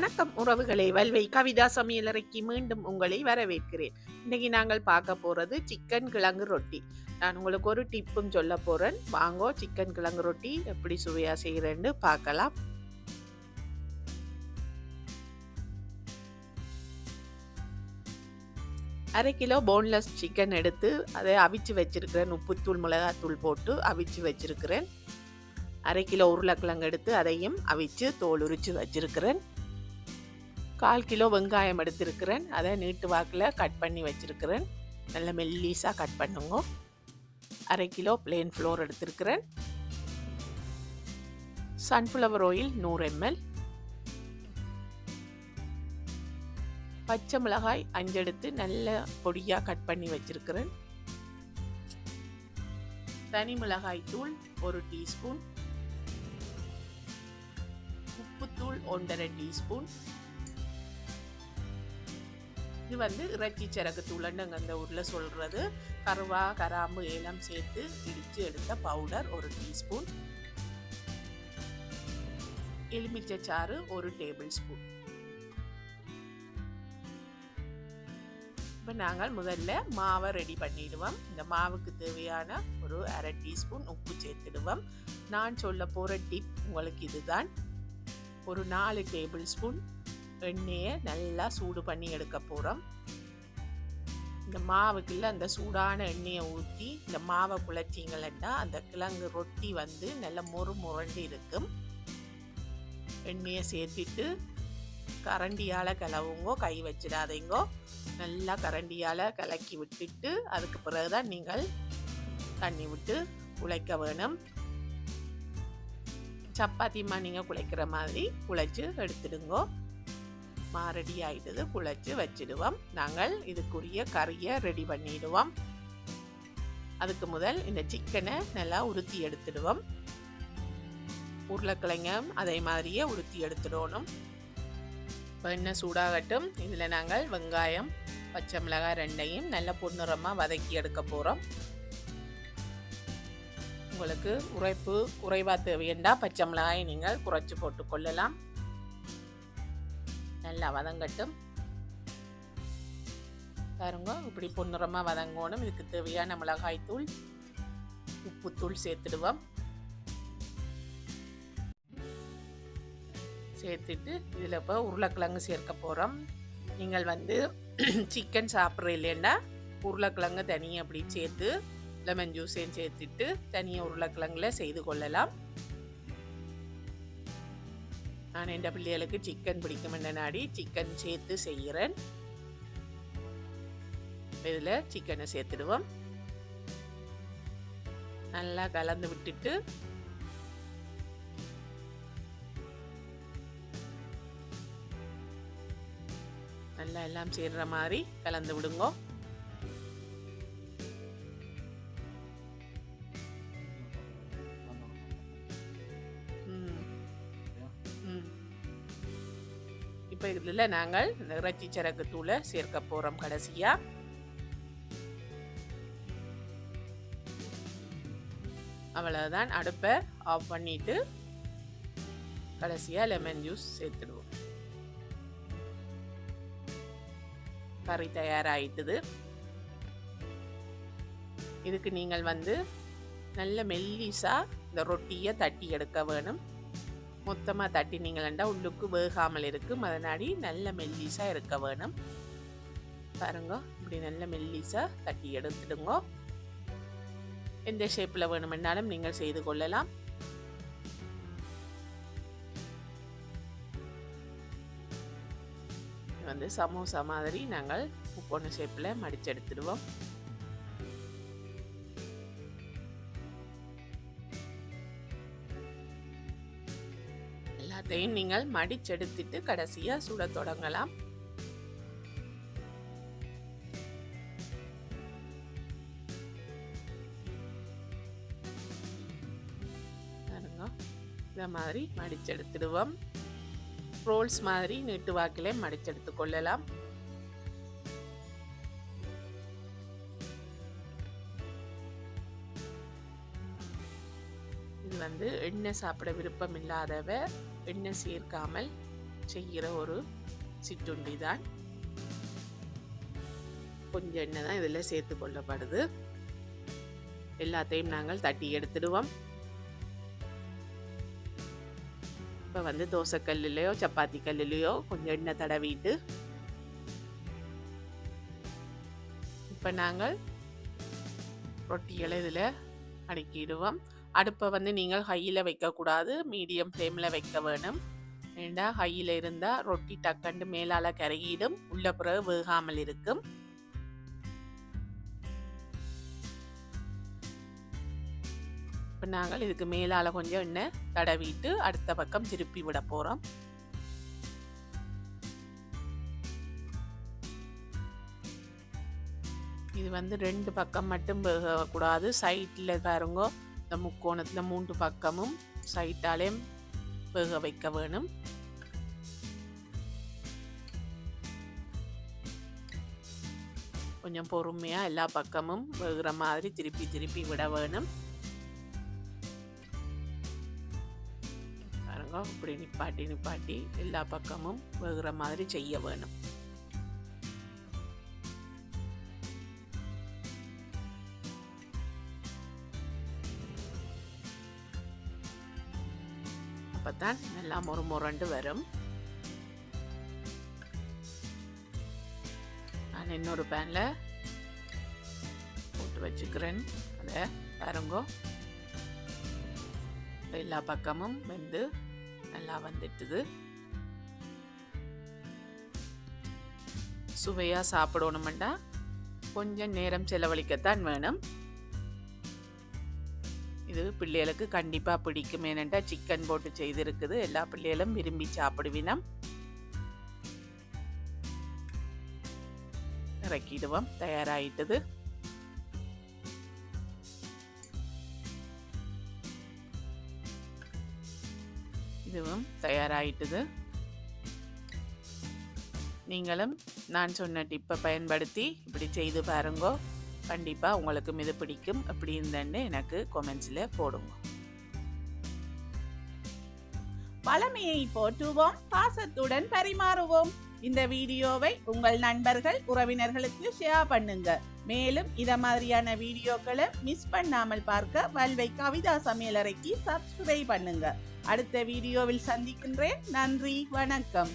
வணக்கம் உறவுகளே. வல்வை கவிதா சமையலறைக்கு மீண்டும் உங்களை வரவேற்கிறேன். இன்னைக்கு நாங்கள் பார்க்க போறது சிக்கன் கிழங்கு ரொட்டி. நான் உங்களுக்கு ஒரு டிப்பும் சொல்ல போறேன். வாங்கோ சிக்கன் கிழங்கு ரொட்டி எப்படி சுவையா செய்கிறேன்னு பார்க்கலாம். அரை கிலோ போன்லெஸ் சிக்கன் எடுத்து அதை அவிச்சு வச்சிருக்கிறேன். உப்புத்தூள் மிளகாத்தூள் போட்டு அவிச்சு வச்சிருக்கிறேன். அரை கிலோ உருளைக்கிழங்கு எடுத்து அதையும் அவிச்சு தோல் உரிச்சு வச்சிருக்கிறேன். கால் கிலோ வெங்காயம் எடுத்திருக்கிறேன். அதை நீட்டு வாக்கில் கட் பண்ணி வச்சுருக்கிறேன். நல்ல மெல்லீஸாக கட் பண்ணுங்க. அரை கிலோ பிளேன் ஃப்ளோர் எடுத்திருக்கிறேன். சன்ஃப்ளவர் ஆயில் நூறு எம்எல் பச்சை மிளகாய் அஞ்செடுத்து நல்ல பொடியாக கட் பண்ணி வச்சுருக்கிறேன். தனி மிளகாய் தூள் ஒரு டீஸ்பூன். உப்புத்தூள் ஒன்றரை டீஸ்பூன். இது வந்து இறைச்சி சரக்கு தூள்னு அந்த ஊரில் சொல்கிறது கருவா கராம்பு ஏலம் சேர்த்து இடித்து எடுத்த பவுடர் ஒரு டீஸ்பூன் எலுமிச்சை சாறு ஒரு டேபிள் ஸ்பூன் இப்போ நாங்கள் முதல்ல மாவை ரெடி பண்ணிடுவோம். இந்த மாவுக்கு தேவையான ஒரு அரை டீஸ்பூன் உப்பு சேர்த்துடுவோம். நான் சொல்ல போகிற டிப் உங்களுக்கு இதுதான். ஒரு நாலு டேபிள் ஸ்பூன் எண்ணெயை நல்லா சூடு பண்ணி எடுக்க போகிறோம் இந்த மாவுக்குள்ள அந்த சூடான எண்ணெயை ஊற்றி இந்த மாவை குழச்சிங்களா அந்த கிழங்கு ரொட்டி வந்து நல்ல மொறு முரண்டு இருக்கும். எண்ணெயை சேர்த்துட்டு கரண்டியால் கிளவுங்கோ கை வச்சிடாதீங்கோ. நல்லா கரண்டியால் கலக்கி விட்டுட்டு அதுக்கு பிறகுதான் நீங்கள் தண்ணி விட்டு குழைக்க வேணும். சப்பாத்திமா நீங்கள் குழைக்கிற மாதிரி குழைச்சி எடுத்துடுங்கோ. மா ரெடி ஆகிட்டது குழைச்சி வச்சிடுவோம். நாங்கள் இதுக்குரிய கறியை ரெடி பண்ணிடுவோம். அதுக்கு முதல் இந்த சிக்கனை நல்லா உருத்தி எடுத்துடுவோம். உருளைக்கிழங்கும் அதே மாதிரியே உருத்தி எடுத்துடணும். எண்ணெய் சூடாகட்டும். இதில் நாங்கள் வெங்காயம் பச்சை மிளகாய் ரெண்டையும் நல்ல பொன்னிறமாக வதக்கி எடுக்க போகிறோம். உங்களுக்கு உரைப்பு குறைவாக தேவையண்டா பச்சை மிளகாயை நீங்கள் குறைச்சி போட்டு கொள்ளலாம். நல்லா வதங்கட்டும். பாருங்க இப்படி பொன்னிறமாக வதங்கணும். இதுக்கு தேவையான மிளகாய் தூள் உப்புத்தூள் சேர்த்துடுவோம். சேர்த்துட்டு இதில் இப்போ உருளைக்கிழங்கு சேர்க்க போகிறோம். நீங்கள் வந்து சிக்கன் சாப்பிட்ற இல்லைன்னா உருளைக்கிழங்கு தனியாக அப்படி சேர்த்து லெமன் ஜூஸையும் சேர்த்துட்டு தனியாக உருளைக்கிழங்குல செய்து கொள்ளலாம். நான் என் பிள்ளைகளுக்கு சிக்கன் பிடிக்கும் என்ற நாடி? சிக்கன் சேர்த்து செய்கிறேன். இதில் சிக்கனை சேர்த்துடுவோம். நல்லா கலந்து விட்டுட்டு நல்லா எல்லாம் சேர்ற மாதிரி கலந்து விடுங்க. இப்போ இதில் நாங்கள் இந்த இறைச்சி சரக்கு தூளை சேர்க்க போகிறோம் கடைசியாக அவ்வளோதான் அடுப்பை ஆஃப் பண்ணிட்டு கடைசியாக லெமன் ஜூஸ் சேர்த்துடுவோம். கறி தயாராகிட்டுது இதுக்கு நீங்கள் வந்து நல்ல மெல்லிஸாக இந்த ரொட்டியை தட்டி எடுக்க வேணும். மொத்தமாக தட்டினீங்களா உள்ளுக்கு வேகாமல் இருக்கும். அதனாடி நல்ல மெல்லிஸாக இருக்க வேணும். பாருங்க இப்படி நல்ல மெல்லிஸாக தட்டி எடுத்துடுங்க. எந்த ஷேப்பில் வேணுமென்னாலும் நீங்கள் செய்து கொள்ளலாம். வந்து சமோசா மாதிரி நாங்கள் முக்கோண ஷேப்பில் மடிச்செடுத்துடுவோம் எல்லாத்தையும் நீங்கள் மடிச்செடுத்துட்டு கடைசியாக சுட தொடங்கலாம். இந்த மாதிரி மடிச்செடுத்துடுவோம். ரோல்ஸ் மாதிரி நீட்டு வாக்கிலே மடிச்செடுத்து கொள்ளலாம். வந்து எண்ணெய் சாப்பிட விருப்பம் இல்லாதவ எண்ணெய் சேர்க்காமல் செய்கிற ஒரு சிற்றுண்டி தான் கொஞ்சம் எண்ணெய் தான் இதில் சேர்த்து கொள்ளப்படுது. எல்லாத்தையும் நாங்கள் தட்டி எடுத்துடுவோம். இப்போ வந்து தோசைக்கல்லுலையோ சப்பாத்தி கல்லுலையோ கொஞ்சம் எண்ணெய் தடவிட்டு இப்போ நாங்கள் ரொட்டிகளை இதில் அடுக்கிடுவோம். அடுப்பை வந்து நீங்கள் ஹையில் வைக்கக்கூடாது. மீடியம் ஃப்ளேமில் வைக்க வேணும். ஏண்டா ஹையில் இருந்தால் ரொட்டி டக்கண்டு மேலால் கருகிடும். உள்ள பிறகு வேகாமல் இருக்கும். இப்போ நாங்கள் இதுக்கு மேலால் கொஞ்சம் எண்ணெய் தடவிட்டு அடுத்த பக்கம் திருப்பி விட போகிறோம் இது வந்து ரெண்டு பக்கம் மட்டும் வேகக்கூடாது. சைட்டில் பாருங்க. இந்த முக்கோணத்தில் மூன்று பக்கமும் சைட்டாலே வேக வைக்க வேணும். கொஞ்சம் பொறுமையாக எல்லா பக்கமும் வேகிற மாதிரி திருப்பி திருப்பி விட வேணும். பாருங்க இப்படி நிப்பாட்டி நிப்பாட்டி எல்லா பக்கமும் வேகிற மாதிரி செய்ய வேணும். அப்பதான் நல்லா மொறு முரண்டு வரும். நான் இன்னொரு பேனில் போட்டு வச்சுக்கிறேன். அதை பாருங்கோ. எல்லா பக்கமும் வெந்து நல்லா வந்துட்டுது. சுவையாக சாப்பிடணுமெண்டா. கொஞ்சம் நேரம் செலவழிக்கத்தான் வேணும். இது பிள்ளைகளுக்கு கண்டிப்பாக பிடிக்கும். ஏனென்றால் சிக்கன் போட்டு செய்திருக்குது. எல்லா பிள்ளைகளும் விரும்பி சாப்பிடுவினம். இறக்கிடுவோம். தயாராகிட்டது இதுவும் தயாராகிட்டது நீங்களும் நான் சொன்ன டிப்பை பயன்படுத்தி இப்படி செய்து பாருங்கோ. கண்டிப்பாக உங்களுக்கு இது பிடிக்கும் அப்படி இருந்தேன்னு எனக்கு கொமெண்ட்ஸில் போடுங்க. பழமையை போற்றுவோம் பாசத்துடன் பரிமாறுவோம். இந்த வீடியோவை உங்கள் நண்பர்கள் உறவினர்களுக்கு ஷேர் பண்ணுங்க. மேலும் இத மாதிரியான வீடியோக்களை மிஸ் பண்ணாமல் பார்க்க வல்வை கவிதா சமையலறைக்கு சப்ஸ்கிரைப் பண்ணுங்க. அடுத்த வீடியோவில் சந்திக்கின்றேன். நன்றி வணக்கம்.